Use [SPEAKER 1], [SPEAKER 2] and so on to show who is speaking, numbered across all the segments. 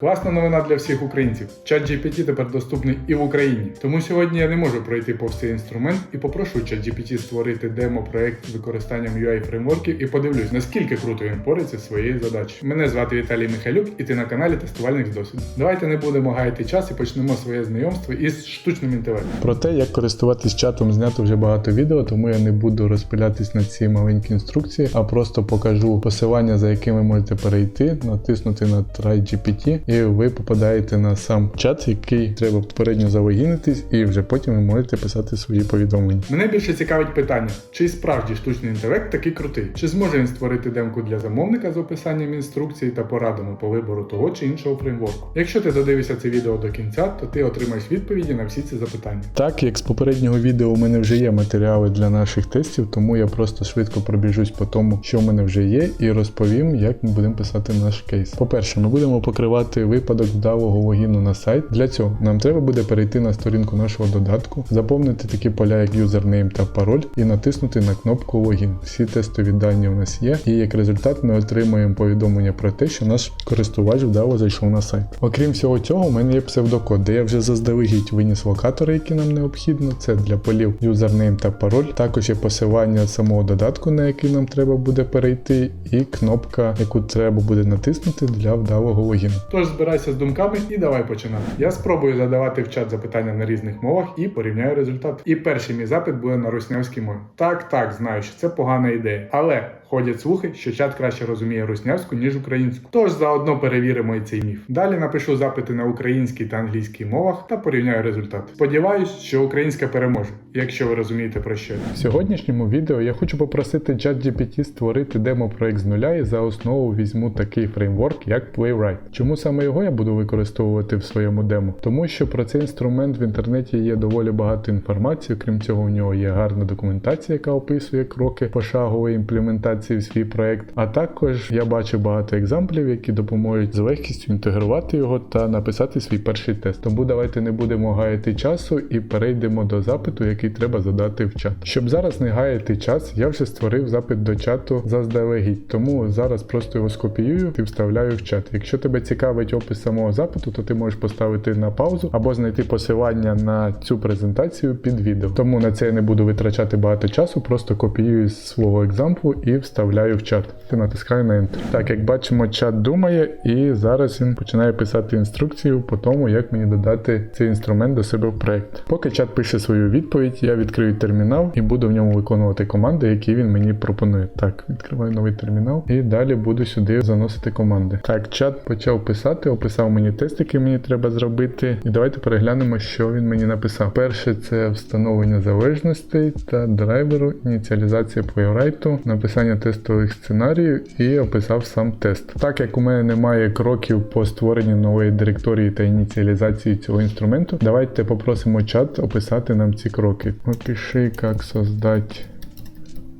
[SPEAKER 1] Класна новина для всіх українців. ChatGPT тепер доступний і в Україні. Тому сьогодні я не можу пройти повз цей інструмент і попрошу ChatGPT створити демо-проект з використанням UI фреймворків і подивлюсь, наскільки круто він порається своєю задачею. Мене звати Віталій Михайлюк, і ти на каналі Тестувальник з досвіду. Давайте не будемо гаяти час і почнемо своє знайомство із штучним інтелектом.
[SPEAKER 2] Про те, як користуватись чатом, знято вже багато відео, тому я не буду розпилятись на ці маленькі інструкції, а просто покажу посилання, за якими можете перейти, натиснути на Try GPT, і ви попадаєте на сам чат, який треба попередньо залогінитись, і вже потім ви можете писати свої повідомлення.
[SPEAKER 1] Мене більше цікавить питання, чи справді штучний інтелект такий крутий? Чи зможе він створити демку для замовника з описанням інструкцій та порадами по вибору того чи іншого фреймворку? Якщо ти додивишся це відео до кінця, то ти отримаєш відповіді на всі ці запитання.
[SPEAKER 2] Так як з попереднього відео у мене вже є матеріали для наших тестів, тому я просто швидко пробіжусь по тому, що в мене вже є, і розповім, як ми будемо писати наш кейс. По-перше, ми будемо покривати випадок вдалого логіну на сайт. Для цього нам треба буде перейти на сторінку нашого додатку, заповнити такі поля, як юзернейм та пароль, і натиснути на кнопку логін. Всі тестові дані у нас є, і як результат ми отримуємо повідомлення про те, що наш користувач вдало зайшов на сайт. Окрім всього цього, у мене є псевдокод, де я вже заздалегідь виніс локатори, які нам необхідно. Це для полів юзернейм та пароль. Також є посилання самого додатку, на який нам треба буде перейти, і кнопка, яку треба буде натиснути для вдалого логіну.
[SPEAKER 1] Тож збирайся з думками і давай починати. Я спробую задавати в чат запитання на різних мовах і порівняю результат. І перший мій запит буде на руснявській мові. Так, так, знаю, що це погана ідея, але ходять слухи, що чат краще розуміє руснявську ніж українську. Тож заодно перевіримо і цей міф. Далі напишу запити на українській та англійській мовах та порівняю результат. Сподіваюсь, що українська переможе, якщо ви розумієте про що.
[SPEAKER 2] В сьогоднішньому відео я хочу попросити ChatGPT створити демо-проект з нуля і за основу візьму такий фреймворк, як Playwright. Чому саме його я буду використовувати в своєму демо? Тому що про цей інструмент в інтернеті є доволі багато інформації. Крім цього, у нього є гарна документація, яка описує кроки пошагової імплементації в свій проект. А також я бачив багато екзамплів, які допоможуть з легкістю інтегрувати його та написати свій перший тест. Тому давайте не будемо гаяти часу і перейдемо до запиту, який треба задати в чат. Щоб зараз не гаяти час, я вже створив запит до чату заздалегідь, тому зараз просто його скопіюю і вставляю в чат. Якщо тебе цікавить опис самого запиту, то ти можеш поставити на паузу або знайти посилання на цю презентацію під відео. Тому на це я не буду витрачати багато часу, просто копіюю з свого екзамплу і вставляю в чат. Ти натискаю на Enter. Так, як бачимо, чат думає, і зараз він починає писати інструкцію по тому, як мені додати цей інструмент до себе в проект. Поки чат пише свою відповідь, я відкрию термінал і буду в ньому виконувати команди, які він мені пропонує. Так, відкриваю новий термінал і далі буду сюди заносити команди. Так, чат почав писати, описав мені тест, який мені треба зробити. І давайте переглянемо, що він мені написав. Перше це встановлення залежностей та драйверу, ініціалізація плейрайту, написання тестових сценаріїв і описав сам тест. Так як у мене немає кроків по створенню нової директорії та ініціалізації цього інструменту, давайте попросимо чат описати нам ці кроки. Опиши, як создать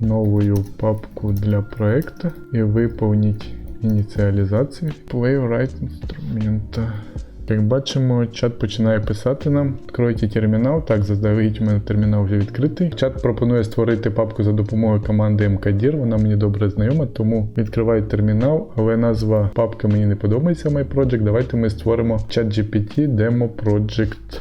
[SPEAKER 2] новую папку для проекта и выполнить ініціалізацію Playwright інструмента. Як бачимо, чат починає писати нам. Відкройте термінал. Так, заздалегідь у мене термінал вже відкритий. Чат пропонує створити папку за допомогою команди mkdir. Вона мені добре знайома, тому відкриваю термінал, але назва папки мені не подобається My Project. Давайте ми створимо ChatGPT Demo Project.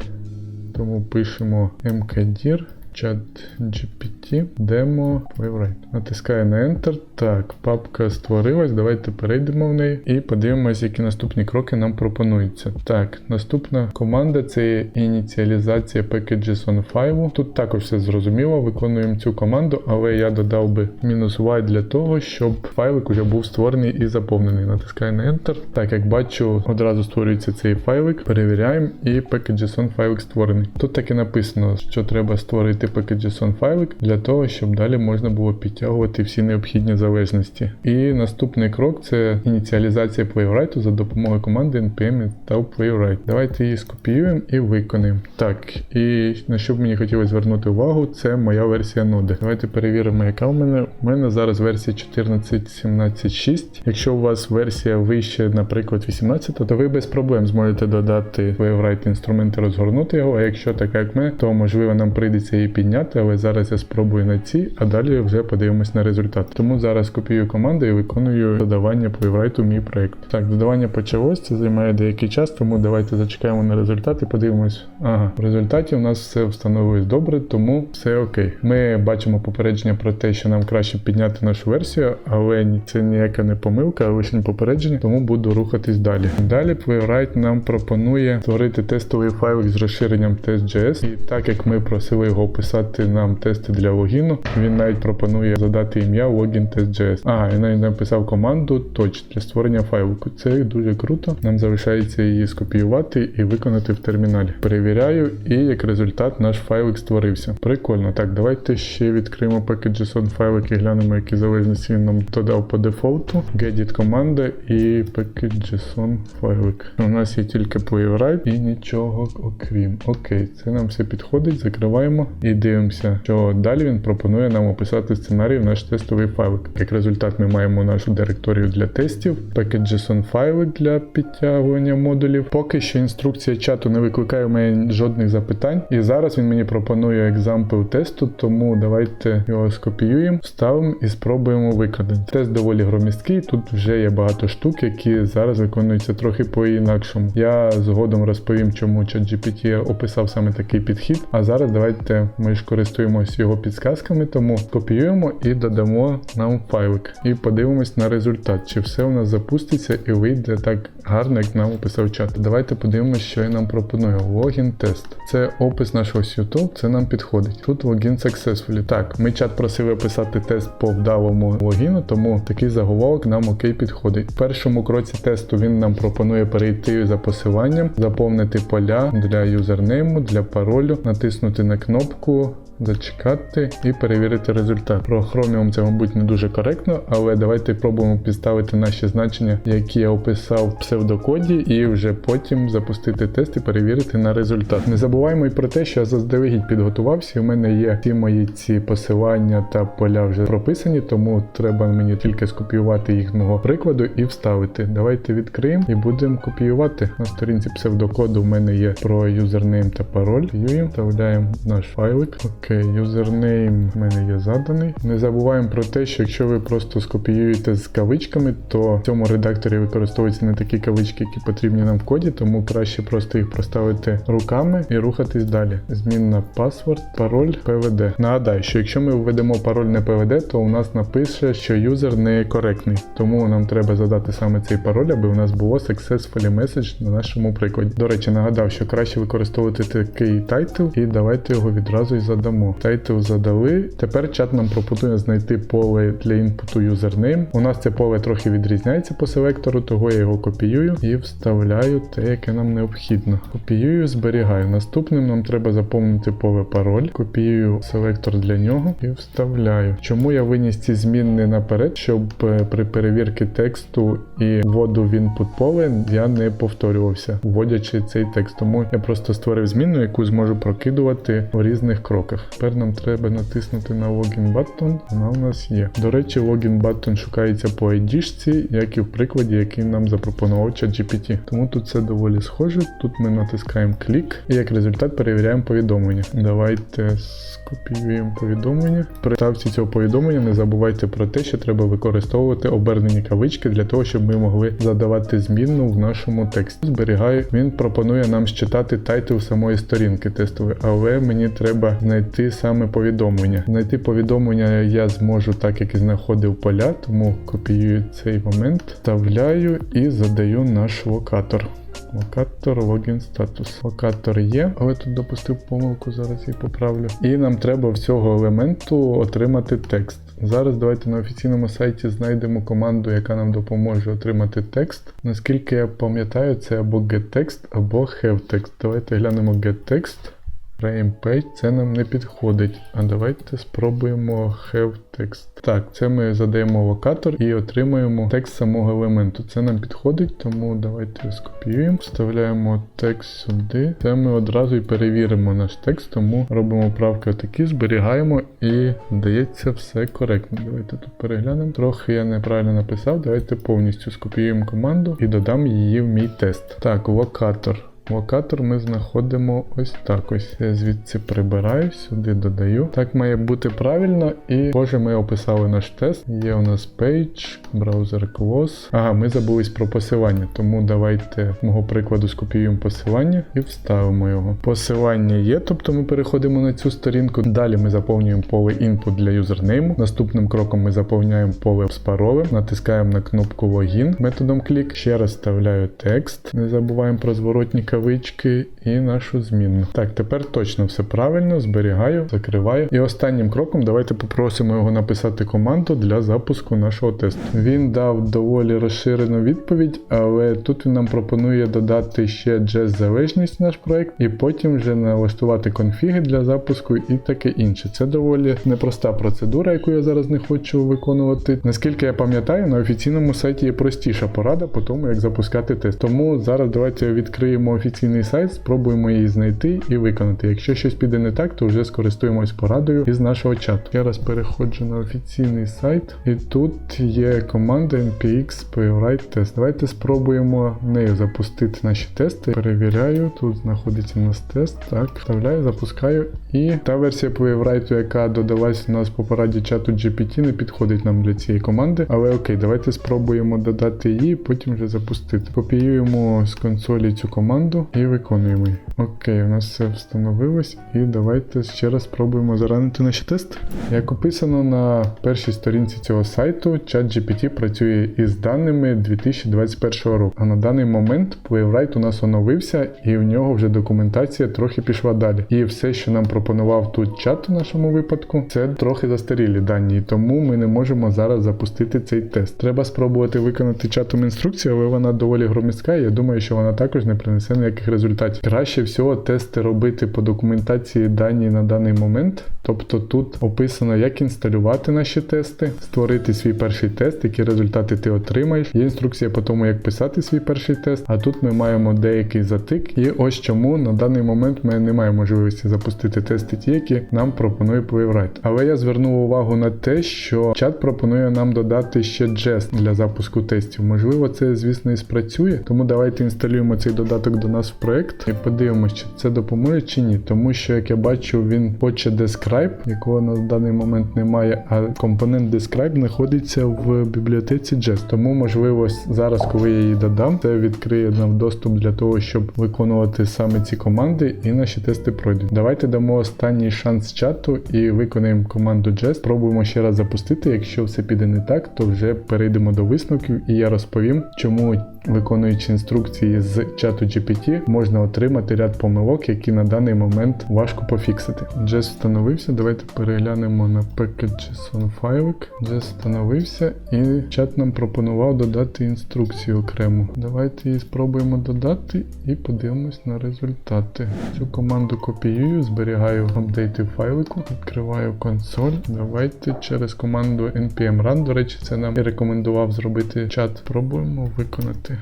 [SPEAKER 2] Тому пишемо mkdir. Chat GPT Demo Playwright. Натискаю на Enter. Так, папка створилась. Давайте перейдемо в неї і подивимось, які наступні кроки нам пропонуються. Так, наступна команда це ініціалізація packages on file. Тут також все зрозуміло. Виконуємо цю команду, але я додав би мінус Y для того, щоб файлик уже був створений і заповнений. Натискаю на Enter. Так, як бачу, одразу створюється цей файлик. Перевіряємо, і packages on файлик створений. Тут так і написано, що треба створити packages.json файлик для того, щоб далі можна було підтягувати всі необхідні залежності. І наступний крок це ініціалізація Playwright за допомогою команди npm install Playwright. Давайте її скопіюємо і виконаємо. Так, і на що б мені хотілося звернути увагу, це моя версія ноди. Давайте перевіримо, яка в мене. У мене зараз версія 14.17.6. Якщо у вас версія вище, наприклад, 18, то ви без проблем зможете додати Playwright інструмент і розгорнути його. А якщо така як ми, то можливо нам прийдеться її підняти, але зараз я спробую на ці, а далі вже подивимось на результат. Тому зараз копіюю команду і виконую додавання в мій проект. Так, додавання почалось, це займає деякий час, тому давайте зачекаємо на результат і подивимось. Ага, в результаті у нас все встановилось добре, тому все окей. Ми бачимо попередження про те, що нам краще підняти нашу версію, але це ніяка не помилка, а лише попередження, тому буду рухатись далі. Далі Playwright нам пропонує створити тестовий файлик з розширенням test.js. І так як ми просили його описати нам тести для логіну, він навіть пропонує задати ім'я login test.js. Ага, і навіть написав команду touch для створення файлику. Це дуже круто. Нам залишається її скопіювати і виконати в терміналі. Перевіряю, і як результат наш файлик створився. Прикольно. Так, давайте ще відкриємо package.json файлик і глянемо, які залежності він нам додав по дефолту. Gedit команда і package.json файлик. У нас є тільки playwright і нічого окрім. Окей, це нам все підходить. Закриваємо дивимося, що далі він пропонує нам описати сценарій в наш тестовий файлик. Як результат, ми маємо нашу директорію для тестів, package.json файлик для підтягування модулів. Поки що інструкція чату не викликає в мене жодних запитань. І зараз він мені пропонує екзампл тесту, тому давайте його скопіюємо, вставимо і спробуємо виконати. Тест доволі громісткий. Тут вже є багато штук, які зараз виконуються трохи по-інакшому. Я згодом розповім, чому ChatGPT описав саме такий підхід. А зараз давайте ми ж користуємося його підсказками, тому копіюємо і додамо нам файлик. І подивимось на результат, чи все у нас запуститься і вийде так гарно, як нам описав чат. Давайте подивимось, що він нам пропонує. Логін тест. Це опис нашого сюту, це нам підходить. Тут логін successfully. Так, ми чат просили описати тест по вдалому логіну, тому такий заголовок нам окей підходить. В першому кроці тесту він нам пропонує перейти за посиланням, заповнити поля для юзернейму, для паролю, натиснути на кнопку. Зачекати і перевірити результат. Про Chromium це, мабуть, не дуже коректно, але давайте пробуємо підставити наші значення, які я описав в псевдокоді, і вже потім запустити тест і перевірити на результат. Не забуваємо і про те, що я заздалегідь підготувався. У мене є всі мої ці посилання та поля вже прописані, тому треба мені тільки скопіювати їх прикладу і вставити. Давайте відкриємо і будемо копіювати. На сторінці псевдокоду в мене є про юзернейм та пароль. Вставляємо наш файлик. Окей, юзернейм в мене є заданий. Не забуваємо про те, що якщо ви просто скопіюєте з кавичками, то в цьому редакторі використовуються не такі кавички, які потрібні нам в коді, тому краще просто їх проставити руками і рухатись далі. Змінна паспорт, пароль, PVD. Нагадаю, що якщо ми введемо пароль не PVD, то у нас напише, що юзер не коректний. Тому нам треба задати саме цей пароль, аби у нас було successfully message на нашому прикладі. До речі, нагадав, що краще використовувати такий тайтл, і давайте його відразу і задамо. Тайтл задали. Тепер чат нам пропонує знайти поле для інпуту юзернейм. У нас це поле трохи відрізняється по селектору, того я його копіюю і вставляю те, яке нам необхідно. Копіюю, зберігаю. Наступним нам треба заповнити поле пароль. Копіюю селектор для нього і вставляю. Чому я виніс ці зміни наперед, щоб е, при перевірці тексту і вводу в інпут поле я не повторювався, вводячи цей текст. Тому я просто створив зміну, яку зможу прокидувати в різних кроках. Тепер нам треба натиснути на логін баттон. Вона у нас є. До речі, логін баттон шукається по ID-шці, як і в прикладі, який нам запропонував ChatGPT. Тому тут все доволі схоже. Тут ми натискаємо клік і як результат перевіряємо повідомлення. Давайте скопіюємо повідомлення. При ставці цього повідомлення не забувайте про те, що треба використовувати обернені кавички для того, щоб ми могли задавати змінну в нашому тексті. Зберігаю. Він пропонує нам считати тайтл самої сторінки тестової, але мені треба знайти саме повідомлення. Знайти повідомлення я зможу так, як і знаходив поля, тому копіюю цей момент, вставляю і задаю наш локатор. Локатор логін статус. Локатор є, але тут допустив помилку, зараз її поправлю. І нам треба в цього елементу отримати текст. Зараз давайте на офіційному сайті знайдемо команду, яка нам допоможе отримати текст. Наскільки я пам'ятаю, це або getText, або haveText. Давайте глянемо getText. Frame page це нам не підходить. А давайте спробуємо have text. Так, це ми задаємо локатор і отримуємо текст самого елементу. Це нам підходить, тому давайте скопіюємо, вставляємо текст сюди. Це ми одразу і перевіримо наш текст, тому робимо правки отакі, зберігаємо і здається все коректно. Давайте тут переглянемо. Трохи я неправильно написав. Давайте повністю скопіюємо команду і додам її в мій тест. Так, локатор. Локатор ми знаходимо ось так ось. Я звідси прибираю, сюди додаю. Так має бути правильно. І боже, ми описали наш тест. Є у нас page, браузер close. Ага, ми забулись про посилання, тому давайте з мого прикладу скопіюємо посилання і вставимо його. Посилання є, тобто ми переходимо на цю сторінку. Далі ми заповнюємо поле input для юзернейму. Наступним кроком ми заповняємо поле з паролем, натискаємо на кнопку логін методом клік. Ще раз вставляю текст. Не забуваємо про зворотні кавички і нашу змінну. Так, тепер точно все правильно. Зберігаю, закриваю. І останнім кроком давайте попросимо його написати команду для запуску нашого тесту. Він дав доволі розширену відповідь, але тут він нам пропонує додати ще JS залежність в наш проект, і потім вже налаштувати конфіги для запуску і таке інше. Це доволі непроста процедура, яку я зараз не хочу виконувати. Наскільки я пам'ятаю, на офіційному сайті є простіша порада по тому, як запускати тест. Тому зараз давайте відкриємо офіційний сайт, спробуємо її знайти і виконати. Якщо щось піде не так, то вже скористуємось порадою із нашого чату. Я раз переходжу на офіційний сайт, і тут є команда npx playwright test. Давайте спробуємо нею запустити наші тести. Перевіряю, тут знаходиться у нас тест. Так, вставляю, запускаю. І та версія Playwright, яка додалась у нас по пораді чату GPT, не підходить нам для цієї команди. Але окей, давайте спробуємо додати її, потім вже запустити. Копіюємо з консолі цю команду і виконуємо. Окей, у нас все встановилось. І давайте ще раз спробуємо заранити наші тести. Як описано на першій сторінці цього сайту, чат GPT працює із даними 2021 року. А на даний момент Playwright у нас оновився, і в нього вже документація трохи пішла далі. І все, що нам пропонував тут чат у нашому випадку, це трохи застарілі дані, і тому ми не можемо зараз запустити цей тест. Треба спробувати виконати чатом інструкцію, але вона доволі громістка, і я думаю, що вона також не принесе ніяких результатів. Краще всього тести робити по документації дані на даний момент. Тобто тут описано, як інсталювати наші тести, створити свій перший тест, які результати ти отримаєш. Є інструкція по тому, як писати свій перший тест. А тут ми маємо деякий затик. І ось чому на даний момент ми не маємо можливості запустити тести ті, які нам пропонує Playwright. Але я звернув увагу на те, що чат пропонує нам додати ще Jest для запуску тестів. Можливо, це, звісно, і спрацює. Тому давайте інсталюємо цей додаток до нас в проект і подивимося, чи це допоможе чи ні. Тому що, як я бачу, він хоче Describe, якого на даний момент немає, а компонент Describe знаходиться в бібліотеці Jest. Тому, можливо, зараз, коли я її додам, це відкриє нам доступ для того, щоб виконувати саме ці команди, і наші тести пройдуть. Давайте дамо останній шанс чату і виконаємо команду Jest. Спробуємо ще раз запустити. Якщо все піде не так, то вже перейдемо до висновків, і я розповім, чому. Виконуючи інструкції з чату GPT, можна отримати ряд помилок, які на даний момент важко пофіксити. Jest встановився. Давайте переглянемо на package.json файлик. Jest встановився і чат нам пропонував додати інструкцію окремо. Давайте її спробуємо додати і подивимось на результати. Цю команду копіюю, зберігаю апдейти файлику, відкриваю консоль. Давайте через команду npm run. До речі, це нам і рекомендував зробити чат. Спробуємо виконати.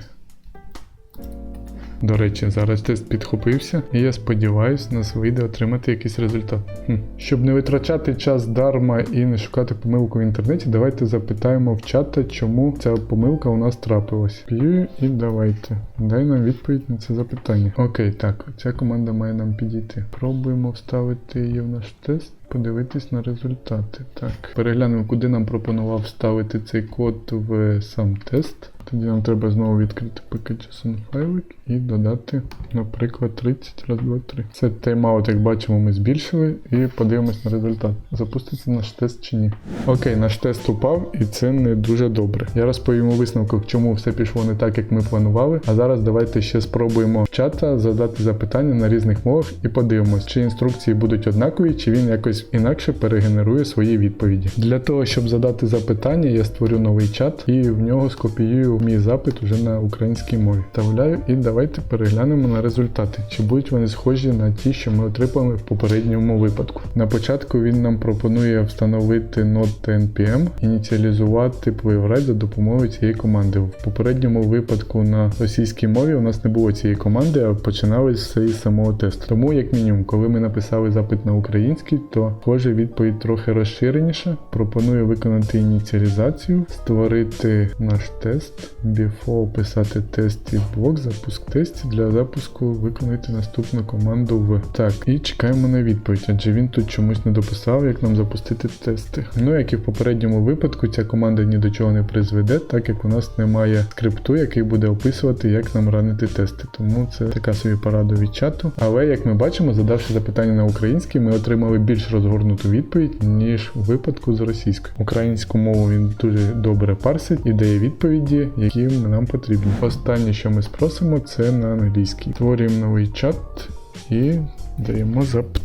[SPEAKER 2] До речі, зараз тест підхопився, і я сподіваюся, нас вийде отримати якийсь результат. Хм. Щоб не витрачати час дарма і не шукати помилку в інтернеті, давайте запитаємо в чата, чому ця помилка у нас трапилась. П'ю і давайте. Дай нам відповідь на це запитання. Окей, так, ця команда має нам підійти. Пробуємо вставити її в наш тест. Подивитись на результати. Так, переглянемо, куди нам пропонував вставити цей код в сам тест. Тоді нам треба знову відкрити package.json файлик і додати, наприклад, 30 раз, 2, 3. Це тайм-аут, як бачимо, ми збільшили і подивимось на результат. Запуститься наш тест чи ні. Окей, наш тест упав, і це не дуже добре. Я розповім у висновках, чому все пішло не так, як ми планували. А зараз давайте ще спробуємо в чата задати запитання на різних мовах і подивимось, чи інструкції будуть однакові, чи він якось інакше перегенерує свої відповіді. Для того, щоб задати запитання, я створю новий чат і в нього скопіюю мій запит уже на українській мові. Вставляю і давайте переглянемо на результати, чи будуть вони схожі на ті, що ми отримали в попередньому випадку. На початку він нам пропонує встановити Node npm, ініціалізувати Playwright за допомогою цієї команди. В попередньому випадку на російській мові у нас не було цієї команди, а починалось все із самого тесту. Тому, як мінімум, коли ми написали запит на український, то схоже відповідь трохи розширеніша. Пропоную виконати ініціалізацію, створити наш тест. Before писати тест і блок, запуск тестів. Для запуску виконайте наступну команду в. Так, і чекаємо на відповідь, адже він тут чомусь не дописав, як нам запустити тести. Ну, як і в попередньому випадку, ця команда ні до чого не призведе, так як у нас немає скрипту, який буде описувати, як нам ранити тести. Тому це така собі порада від чату. Але як ми бачимо, задавши запитання на українській, ми отримали більш розгорнуту відповідь, ніж у випадку з російською. Українську мову він дуже добре парсить і дає відповіді, які нам потрібні. Останнє, що ми спросимо, це на англійський. Створюємо новий чат і даємо запит.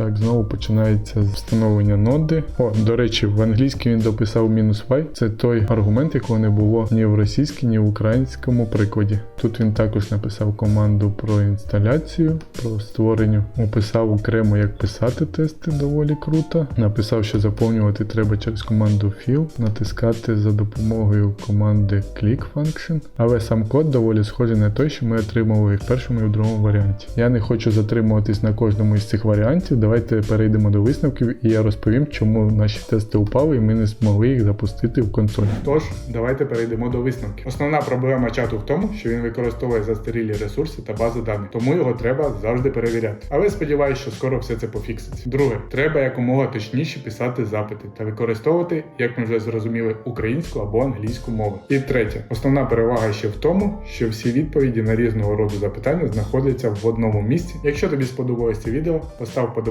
[SPEAKER 2] Так, знову починається встановлення ноди. О, до речі, в англійській він дописав мінус y. Це той аргумент, якого не було ні в російській, ні в українському прикладі. Тут він також написав команду про інсталяцію, про створення. Описав окремо, як писати тести, доволі круто. Написав, що заповнювати треба через команду fill, натискати за допомогою команди click function. Але сам код доволі схожий на той, що ми отримали в першому і в другому варіанті. Я не хочу затримуватись на кожному із цих варіантів. Давайте перейдемо до висновків, і я розповім, чому наші тести упали, і ми не змогли їх запустити в консолі.
[SPEAKER 1] Тож, давайте перейдемо до висновків. Основна проблема чату в тому, що він використовує застарілі ресурси та бази даних, тому його треба завжди перевіряти. Але сподіваюся, що скоро все це пофікситься. Друге, треба якомога точніше писати запити та використовувати, як ми вже зрозуміли, українську або англійську мову. І третє, основна перевага ще в тому, що всі відповіді на різного роду запитання знаходяться в одному місці. Якщо тобі сподобалось це відео, постав подобайку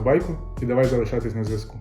[SPEAKER 1] і давай залишатись на зв'язку.